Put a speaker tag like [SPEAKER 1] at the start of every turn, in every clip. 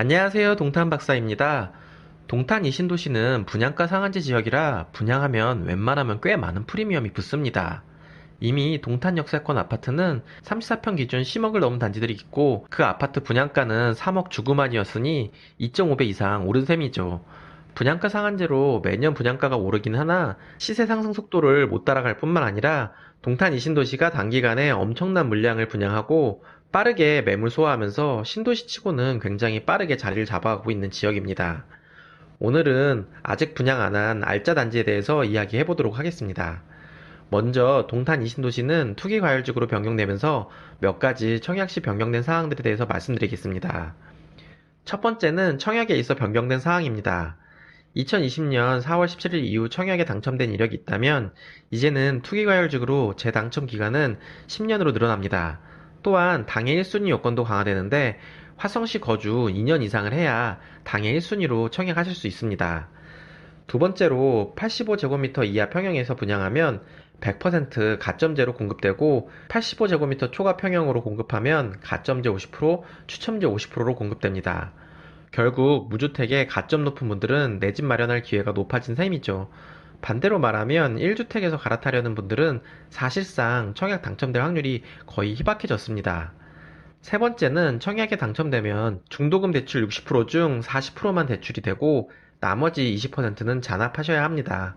[SPEAKER 1] 안녕하세요. 동탄 박사입니다. 동탄 이 신도시는 분양가 상한제 지역이라 분양하면 웬만하면 꽤 많은 프리미엄이 붙습니다. 이미 동탄 역세권 아파트는 34평 기준 10억을 넘은 단지들이 있고 그 아파트 분양가는 3억 주구만이었으니 2.5배 이상 오른 셈이죠. 분양가 상한제로 매년 분양가가 오르긴 하나 시세 상승 속도를 못 따라갈 뿐만 아니라 동탄 이 신도시가 단기간에 엄청난 물량을 분양하고 빠르게 매물 소화하면서 신도시 치고는 굉장히 빠르게 자리를 잡아가고 있는 지역입니다. 오늘은 아직 분양 안 한 알짜 단지에 대해서 이야기해 보도록 하겠습니다. 먼저 동탄 이신도시는 투기 과열지구로 변경되면서 몇 가지 청약시 변경된 사항들에 대해서 말씀드리겠습니다. 첫 번째는 청약에 있어 변경된 사항입니다. 2020년 4월 17일 이후 청약에 당첨된 이력이 있다면 이제는 투기 과열지구로 재당첨 기간은 10년으로 늘어납니다. 또한 당해 1순위 요건도 강화되는데 화성시 거주 2년 이상을 해야 당해 1순위로 청약하실 수 있습니다. 두 번째로 85제곱미터 이하 평형에서 분양하면 100% 가점제로 공급되고 85제곱미터 초과 평형으로 공급하면 가점제 50%, 추첨제 50%로 공급됩니다. 결국 무주택에 가점 높은 분들은 내 집 마련할 기회가 높아진 셈이죠. 반대로 말하면 1주택에서 갈아타려는 분들은 사실상 청약 당첨될 확률이 거의 희박해졌습니다. 세 번째는 청약에 당첨되면 중도금 대출 60%중 40%만 대출이 되고 나머지 20%는 잔압하셔야 합니다.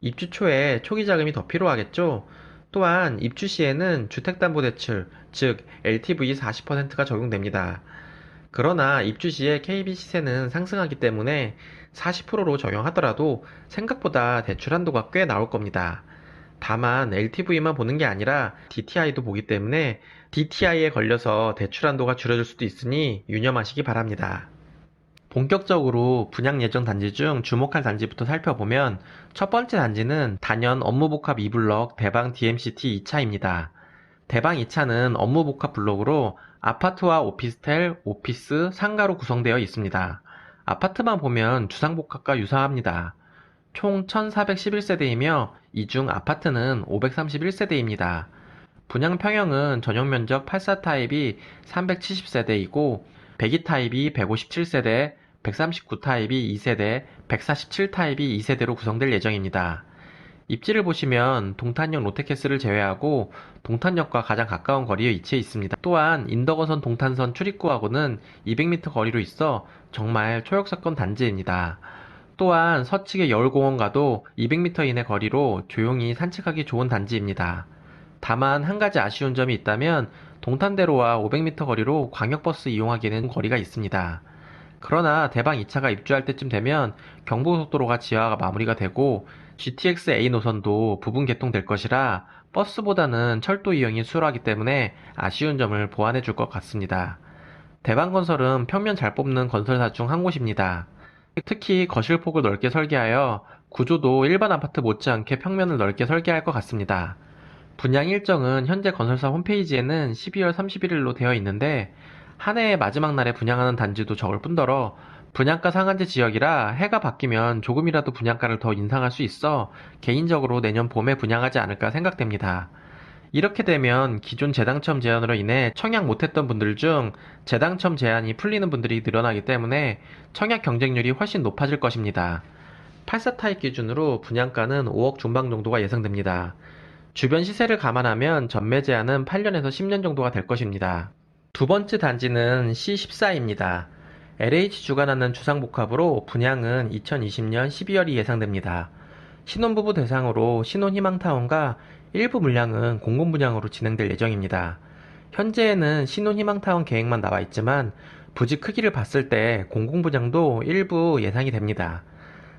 [SPEAKER 1] 입주 초에 초기 자금이 더 필요하겠죠? 또한 입주 시에는 주택담보대출, 즉 LTV 40%가 적용됩니다. 그러나 입주 시에 KB 시세는 상승하기 때문에 40%로 적용하더라도 생각보다 대출 한도가 꽤 나올 겁니다. 다만 LTV만 보는 게 아니라 DTI도 보기 때문에 DTI에 걸려서 대출 한도가 줄어들 수도 있으니 유념하시기 바랍니다. 본격적으로 분양 예정 단지 중 주목할 단지부터 살펴보면 첫 번째 단지는 단연 업무복합 2블럭 대방 DMCT 2차입니다. 대방 2차는 업무 복합 블록으로 아파트와 오피스텔, 오피스, 상가로 구성되어 있습니다. 아파트만 보면 주상복합과 유사합니다. 총 1411세대이며 이 중 아파트는 531세대입니다. 분양 평형은 전용 면적 84 타입이 370세대이고 102 타입이 157세대, 139 타입이 2세대, 147 타입이 2세대로 구성될 예정입니다. 입지를 보시면 동탄역 롯데캐슬을 제외하고 동탄역과 가장 가까운 거리에 위치해 있습니다. 또한 인덕어선 동탄선 출입구하고는 200m 거리로 있어 정말 초역사건 단지입니다. 또한 서측의 여울공원과도 200m 이내 거리로 조용히 산책하기 좋은 단지입니다. 다만 한 가지 아쉬운 점이 있다면 동탄대로와 500m 거리로 광역버스 이용하기에는 거리가 있습니다. 그러나 대방 2차가 입주할 때쯤 되면 경부고속도로가 지하가 마무리가 되고 GTX A 노선도 부분 개통될 것이라 버스보다는 철도 이용이 수월하기 때문에 아쉬운 점을 보완해 줄 것 같습니다. 대방건설은 평면 잘 뽑는 건설사 중 한 곳입니다. 특히 거실 폭을 넓게 설계하여 구조도 일반 아파트 못지않게 평면을 넓게 설계할 것 같습니다. 분양 일정은 현재 건설사 홈페이지에는 12월 31일로 되어 있는데 한 해의 마지막 날에 분양하는 단지도 적을 뿐더러 분양가 상한제 지역이라 해가 바뀌면 조금이라도 분양가를 더 인상할 수 있어 개인적으로 내년 봄에 분양하지 않을까 생각됩니다. 이렇게 되면 기존 재당첨 제한으로 인해 청약 못했던 분들 중 재당첨 제한이 풀리는 분들이 늘어나기 때문에 청약 경쟁률이 훨씬 높아질 것입니다. 84 타입 기준으로 분양가는 5억 중반 정도가 예상됩니다. 주변 시세를 감안하면 전매 제한은 8년에서 10년 정도가 될 것입니다. 두 번째 단지는 C14입니다. LH 주관하는 주상복합으로 분양은 2020년 12월이 예상됩니다. 신혼부부 대상으로 신혼희망타운과 일부 물량은 공공분양으로 진행될 예정입니다. 현재에는 신혼희망타운 계획만 나와 있지만 부지 크기를 봤을 때 공공분양도 일부 예상이 됩니다.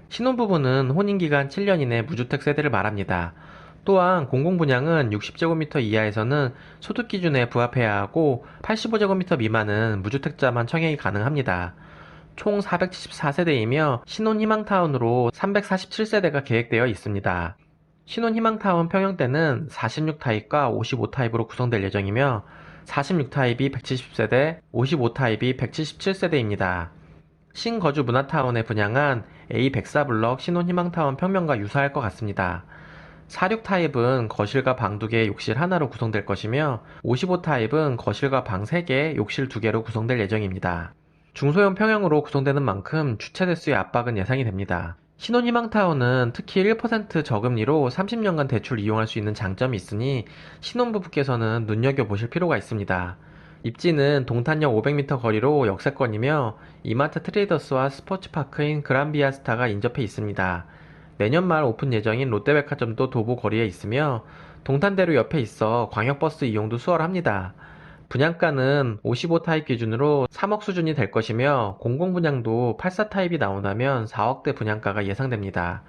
[SPEAKER 1] 신혼부부는 혼인기간 7년 이내 무주택 세대를 말합니다. 또한 공공분양은 60제곱미터 이하에서는 소득 기준에 부합해야 하고 85제곱미터 미만은 무주택자만 청약이 가능합니다. 총 474세대이며 신혼희망타운으로 347세대가 계획되어 있습니다. 신혼희망타운 평형대는 46타입과 55타입으로 구성될 예정이며 46타입이 170세대, 55타입이 177세대입니다. 신거주 문화타운에 분양한 A104블럭 신혼희망타운 평면과 유사할 것 같습니다. 46 타입은 거실과 방 2개, 욕실 하나로 구성될 것이며 55 타입은 거실과 방 3개, 욕실 2개로 구성될 예정입니다. 중소형 평형으로 구성되는 만큼 주차 대수의 압박은 예상이 됩니다. 신혼희망타운은 특히 1% 저금리로 30년간 대출 이용할 수 있는 장점이 있으니 신혼부부께서는 눈여겨보실 필요가 있습니다. 입지는 동탄역 500m 거리로 역세권이며 이마트 트레이더스와 스포츠파크인 그란비아 스타가 인접해 있습니다. 내년 말 오픈 예정인 롯데백화점도 도보 거리에 있으며 동탄대로 옆에 있어 광역버스 이용도 수월합니다. 분양가는 55 타입 기준으로 3억 수준이 될 것이며 공공분양도 84 타입이 나온다면 4억대 분양가가 예상됩니다.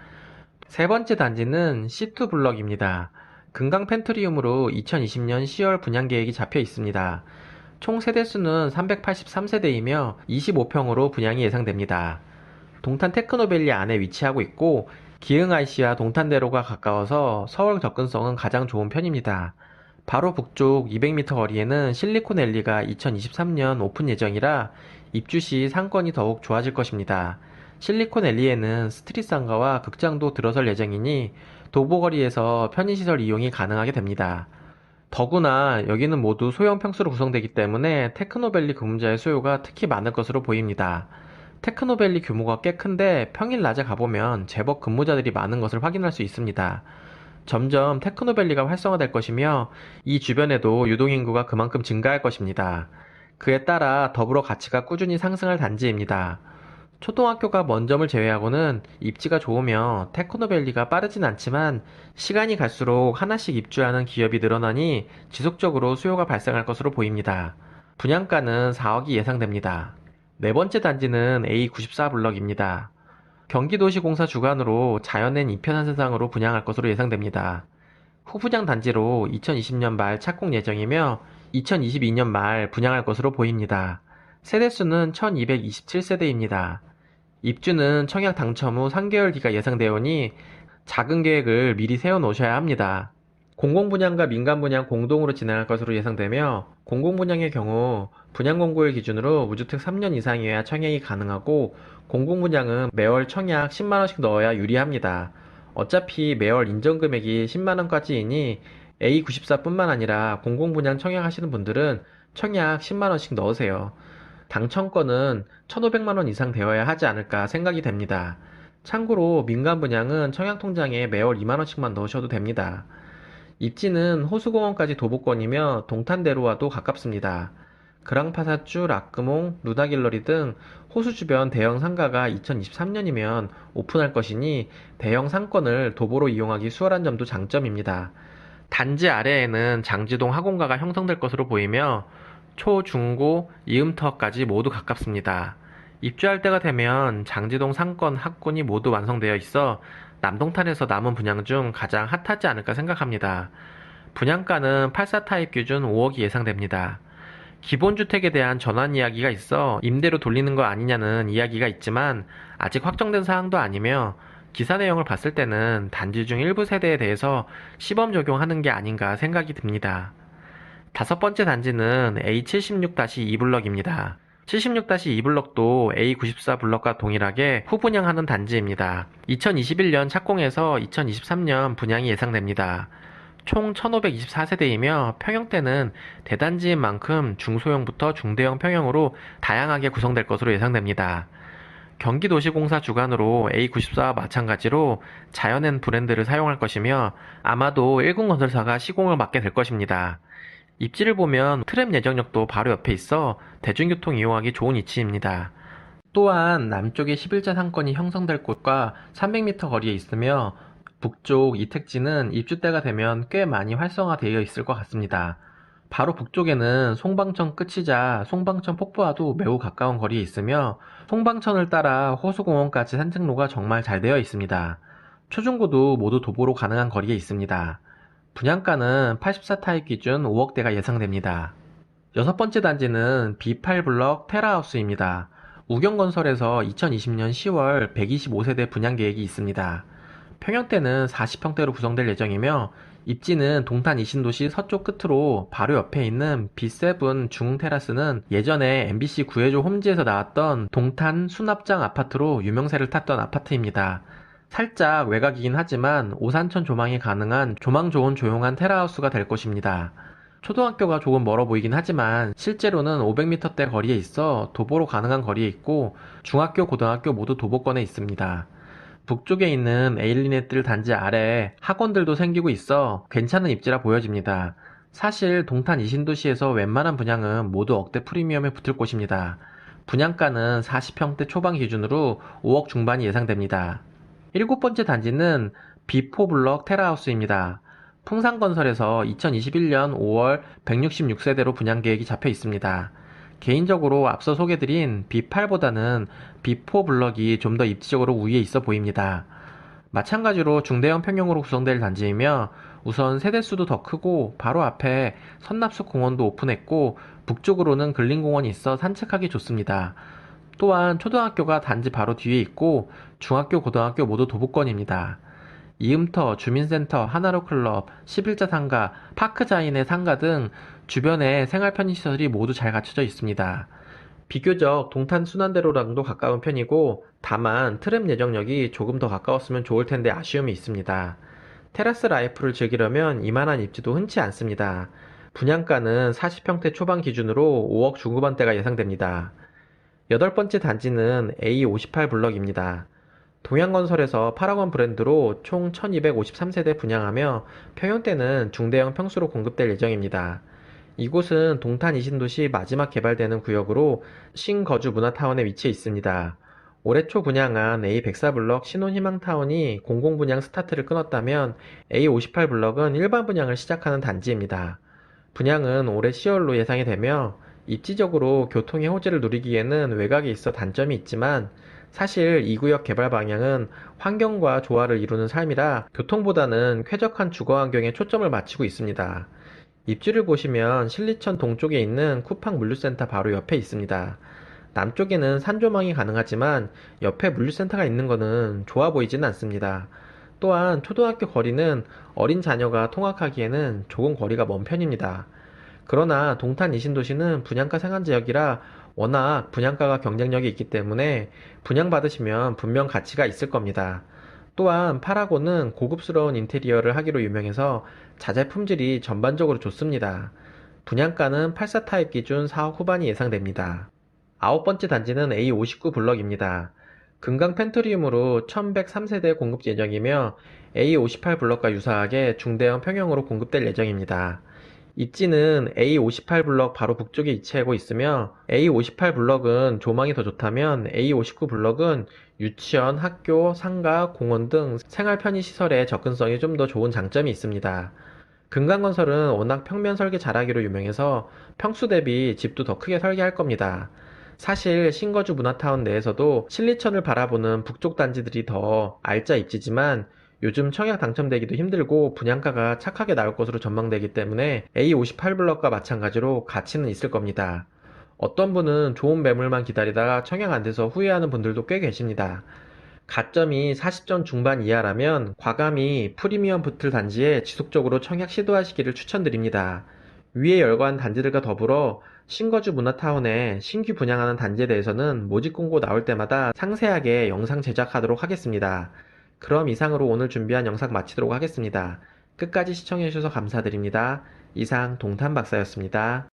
[SPEAKER 1] 세 번째 단지는 C2 블럭입니다. 금강 펜트리움으로 2020년 10월 분양 계획이 잡혀 있습니다. 총 세대수는 383세대이며 25평으로 분양이 예상됩니다. 동탄 테크노밸리 안에 위치하고 있고 기흥 IC와 동탄대로가 가까워서 서울 접근성은 가장 좋은 편입니다. 바로 북쪽 200m 거리에는 실리콘밸리가 2023년 오픈 예정이라 입주 시 상권이 더욱 좋아질 것입니다. 실리콘밸리에는 스트릿 상가와 극장도 들어설 예정이니 도보거리에서 편의시설 이용이 가능하게 됩니다. 더구나 여기는 모두 소형 평수로 구성되기 때문에 테크노밸리 근무자의 수요가 특히 많을 것으로 보입니다. 테크노밸리 규모가 꽤 큰데 평일 낮에 가보면 제법 근무자들이 많은 것을 확인할 수 있습니다. 점점 테크노밸리가 활성화될 것이며 이 주변에도 유동인구가 그만큼 증가할 것입니다. 그에 따라 더불어 가치가 꾸준히 상승할 단지입니다. 초등학교가 먼 점을 제외하고는 입지가 좋으며 테크노밸리가 빠르진 않지만 시간이 갈수록 하나씩 입주하는 기업이 늘어나니 지속적으로 수요가 발생할 것으로 보입니다. 분양가는 4억이 예상됩니다. 네 번째 단지는 A94 블럭입니다. 경기도시공사 주관으로 자연엔 이편한 세상으로 분양할 것으로 예상됩니다. 후분양 단지로 2020년 말 착공 예정이며 2022년 말 분양할 것으로 보입니다. 세대수는 1227세대입니다. 입주는 청약 당첨 후 3개월 뒤가 예상되오니 작은 계획을 미리 세워 놓으셔야 합니다. 공공 분양과 민간 분양 공동으로 진행할 것으로 예상되며 공공 분양의 경우 분양 공고일 기준으로 무주택 3년 이상이어야 청약이 가능하고 공공 분양은 매월 청약 10만 원씩 넣어야 유리합니다. 어차피 매월 인정 금액이 10만 원까지이니 A94뿐만 아니라 공공 분양 청약하시는 분들은 청약 10만 원씩 넣으세요. 당첨권은 1,500만 원 이상 되어야 하지 않을까 생각이 됩니다. 참고로 민간 분양은 청약 통장에 매월 2만 원씩만 넣으셔도 됩니다. 입지는 호수공원까지 도보권이며 동탄대로와도 가깝습니다. 그랑파사주, 락금홍, 루다길러리 등 호수 주변 대형 상가가 2023년이면 오픈할 것이니 대형 상권을 도보로 이용하기 수월한 점도 장점입니다. 단지 아래에는 장지동 학원가가 형성될 것으로 보이며 초, 중고, 이음터까지 모두 가깝습니다. 입주할 때가 되면 장지동 상권 학군이 모두 완성되어 있어 남동탄에서 남은 분양 중 가장 핫하지 않을까 생각합니다. 분양가는 84 타입 기준 5억이 예상됩니다. 기본주택에 대한 전환 이야기가 있어 임대로 돌리는 거 아니냐는 이야기가 있지만 아직 확정된 사항도 아니며 기사 내용을 봤을 때는 단지 중 일부 세대에 대해서 시범 적용하는 게 아닌가 생각이 듭니다. 다섯 번째 단지는 A76-2 블럭입니다. 76-2 블럭도 A94 블럭과 동일하게 후분양하는 단지입니다. 2021년 착공해서 2023년 분양이 예상됩니다. 총 1524세대이며 평형대는 대단지인 만큼 중소형부터 중대형 평형으로 다양하게 구성될 것으로 예상됩니다. 경기도시공사 주관으로 A94와 마찬가지로 자연엔 브랜드를 사용할 것이며 아마도 1군건설사가 시공을 맡게 될 것입니다. 입지를 보면 트램 예정역도 바로 옆에 있어 대중교통 이용하기 좋은 위치입니다. 또한 남쪽에 11자 상권이 형성될 곳과 300m 거리에 있으며 북쪽 이택지는 입주 때가 되면 꽤 많이 활성화되어 있을 것 같습니다. 바로 북쪽에는 송방천 끝이자 송방천 폭포와도 매우 가까운 거리에 있으며 송방천을 따라 호수공원까지 산책로가 정말 잘 되어 있습니다. 초중고도 모두 도보로 가능한 거리에 있습니다. 분양가는 84 타입 기준 5억대가 예상됩니다. 여섯 번째 단지는 B8블럭 테라하우스입니다. 우경건설에서 2020년 10월 125세대 분양 계획이 있습니다. 평형대는 40평대로 구성될 예정이며 입지는 동탄 이신도시 서쪽 끝으로 바로 옆에 있는 B7 중테라스는 예전에 MBC 구해줘 홈즈에서 나왔던 동탄 수납장 아파트로 유명세를 탔던 아파트입니다. 살짝 외곽이긴 하지만 오산천 조망이 가능한 조망 좋은 조용한 테라하우스가 될 것입니다. 초등학교가 조금 멀어 보이긴 하지만 실제로는 500m대 거리에 있어 도보로 가능한 거리에 있고 중학교, 고등학교 모두 도보권에 있습니다. 북쪽에 있는 에일리네뜰 단지 아래 학원들도 생기고 있어 괜찮은 입지라 보여집니다. 사실 동탄 이신도시에서 웬만한 분양은 모두 억대 프리미엄에 붙을 곳입니다. 분양가는 40평대 초반 기준으로 5억 중반이 예상됩니다. 일곱 번째 단지는 비포블럭 테라하우스입니다. 풍산건설에서 2021년 5월 166세대로 분양 계획이 잡혀 있습니다. 개인적으로 앞서 소개드린 B8보다는 B4 블럭이 좀 더 입지적으로 우위에 있어 보입니다. 마찬가지로 중대형 평형으로 구성될 단지이며 우선 세대수도 더 크고 바로 앞에 선납수 공원도 오픈했고 북쪽으로는 근린공원이 있어 산책하기 좋습니다. 또한 초등학교가 단지 바로 뒤에 있고 중학교, 고등학교 모두 도보권입니다. 이음터, 주민센터, 하나로클럽, 11자 상가, 파크자인의 상가 등 주변에 생활 편의시설이 모두 잘 갖춰져 있습니다. 비교적 동탄 순환대로랑도 가까운 편이고 다만 트램 예정역이 조금 더 가까웠으면 좋을 텐데 아쉬움이 있습니다. 테라스 라이프를 즐기려면 이만한 입지도 흔치 않습니다. 분양가는 40평대 초반 기준으로 5억 중후반대가 예상됩니다. 여덟 번째 단지는 A58 블럭입니다. 동양건설에서 파라곤 브랜드로 총 1253세대 분양하며 평형대는 중대형 평수로 공급될 예정입니다. 이곳은 동탄 이신도시 마지막 개발되는 구역으로 신거주 문화타운에 위치해 있습니다. 올해 초 분양한 A104블럭 신혼희망타운이 공공분양 스타트를 끊었다면 A58블럭은 일반 분양을 시작하는 단지입니다. 분양은 올해 10월로 예상이 되며 입지적으로 교통의 호재를 누리기에는 외곽에 있어 단점이 있지만 사실 이 구역 개발 방향은 환경과 조화를 이루는 삶이라 교통보다는 쾌적한 주거 환경에 초점을 맞추고 있습니다. 입지를 보시면 신리천 동쪽에 있는 쿠팡 물류센터 바로 옆에 있습니다. 남쪽에는 산조망이 가능하지만 옆에 물류센터가 있는 것은 좋아 보이지는 않습니다. 또한 초등학교 거리는 어린 자녀가 통학하기에는 조금 거리가 먼 편입니다. 그러나 동탄 이신도시는 분양가 상한 지역이라 워낙 분양가가 경쟁력이 있기 때문에 분양받으시면 분명 가치가 있을 겁니다. 또한 파라곤은 고급스러운 인테리어를 하기로 유명해서 자재 품질이 전반적으로 좋습니다. 분양가는 84 타입 기준 4억 후반이 예상됩니다. 아홉 번째 단지는 A59 블럭입니다. 금강 펜트리움으로 1103세대 공급 예정이며 A58 블럭과 유사하게 중대형 평형으로 공급될 예정입니다. 입지는 A58 블럭 바로 북쪽에 위치하고 있으며 A58 블럭은 조망이 더 좋다면 A59 블럭은 유치원, 학교, 상가, 공원 등 생활 편의 시설의 접근성이 좀 더 좋은 장점이 있습니다. 금강건설은 워낙 평면 설계 잘하기로 유명해서 평수 대비 집도 더 크게 설계할 겁니다. 사실 신거주 문화타운 내에서도 신리천을 바라보는 북쪽 단지들이 더 알짜 입지지만 요즘 청약 당첨되기도 힘들고 분양가가 착하게 나올 것으로 전망되기 때문에 A58 블럭과 마찬가지로 가치는 있을 겁니다. 어떤 분은 좋은 매물만 기다리다가 청약 안 돼서 후회하는 분들도 꽤 계십니다. 가점이 40점 중반 이하라면 과감히 프리미엄 붙을 단지에 지속적으로 청약 시도하시기를 추천드립니다. 위에 열거한 단지들과 더불어 신거주 문화타운에 신규 분양하는 단지에 대해서는 모집 공고 나올 때마다 상세하게 영상 제작하도록 하겠습니다. 그럼 이상으로 오늘 준비한 영상 마치도록 하겠습니다. 끝까지 시청해주셔서 감사드립니다. 이상 동탄박사였습니다.